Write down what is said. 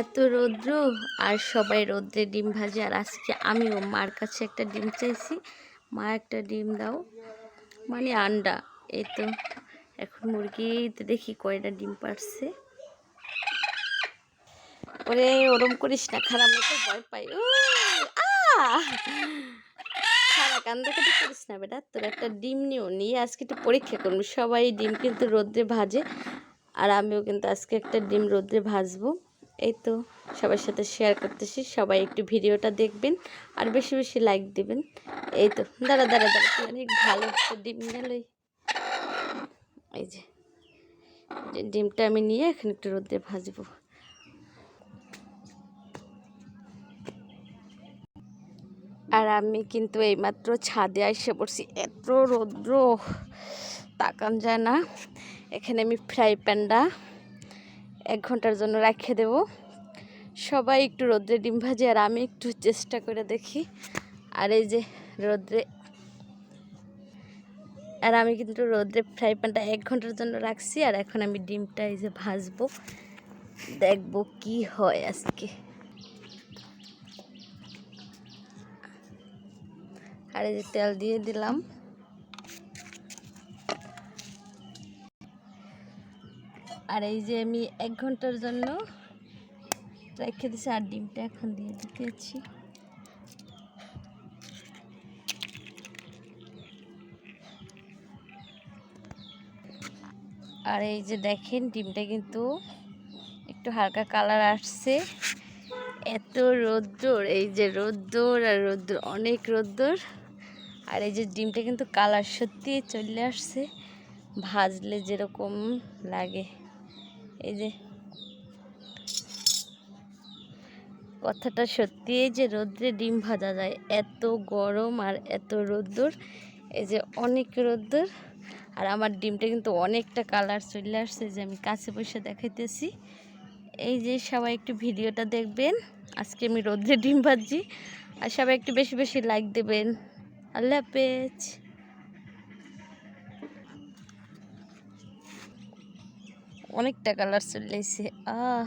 এত রৌদ্র? আর সবাই রৌদ্রে ডিম ভাজে। আর আজকে আমিও মার কাছে একটা ডিম চাইছি। মা একটা ডিম দাও। মানে আন্ডা। এই তো, এখন মুরগিতে দেখি কয়টা ডিম পারছে। ওরে, ওরম করিস না, খারাপ মতো ভয় পাই। খারাপ কান্দাকাটি করিস না বেটা। তোর একটা ডিম নিও, নিয়ে আজকে একটু পরীক্ষা করব। সবাই ডিম কিন্তু রোদ্রে ভাজে। আর আমিও কিন্তু আজকে একটা ডিম রোদ্রে ভাজবো। এই তো সবার সাথে শেয়ার করতেছি। সবাই একটু ভিডিওটা দেখবেন আর বেশি বেশি লাইক দিবেন। এই তো, দাঁড়া দাঁড়া দাঁড়া অনেক ভালো ডিম গেলই এই যে যে ডিমটা আমি নিয়ে এখন একটু রোদে ভাজবো। আর আমি কিন্তু এইমাত্র ছাদে এসে পড়ছি। এত রৌদ্র, তাকান যায় না। এখানে আমি ফ্রাই প্যানটা এক ঘণ্টার জন্য রেখে দেব। সবাই একটু রোদ্রে ডিম ভাজে আর আমি একটু চেষ্টা করে দেখি। আর এই যে রোদ্রে আর আমি কিন্তু রোদ্রে ফ্রাই প্যানটা এক ঘণ্টার জন্য রাখছি আর এখন আমি ডিমটা এই যে ভাজবো। দেখব কি হয় আজকে। আর এই যে তেল দিয়ে দিলাম। আর এই যে আমি এক ঘণ্টার জন্য রেখে দিছি আর ডিমটা এখন দিয়ে দিতেছি। আর এই যে দেখেন, ডিমটা কিন্তু একটু হালকা কালার আসছে। এত রোদ্দুর, এই যে রোদ্দুর আর রোদ্দুর, অনেক রোদ্দুর। আর এই যে ডিমটা কিন্তু কালার সত্যি চলে আসছে। ভাজলে যেরকম লাগে। এই যে। কথাটা সত্যি এই যে রোদ্রে ডিম ভাজা যায়, এত গরম আর এত রোদ্দুর। এই যে অনেক রোদ্দুর। আর আমার ডিমটা কিন্তু অনেকটা কালার চলে আসছে যে আমি কাছে বসে দেখাইতেছি। এই যে সবাই একটু ভিডিওটা দেখবেন। আজকে আমি রোদ্রে ডিম ভাজছি। আর সবাই একটু বেশি বেশি লাইক দেবেন। আল্লাহ হাফেজ। অনেকটা কালার চলে এসে আহ।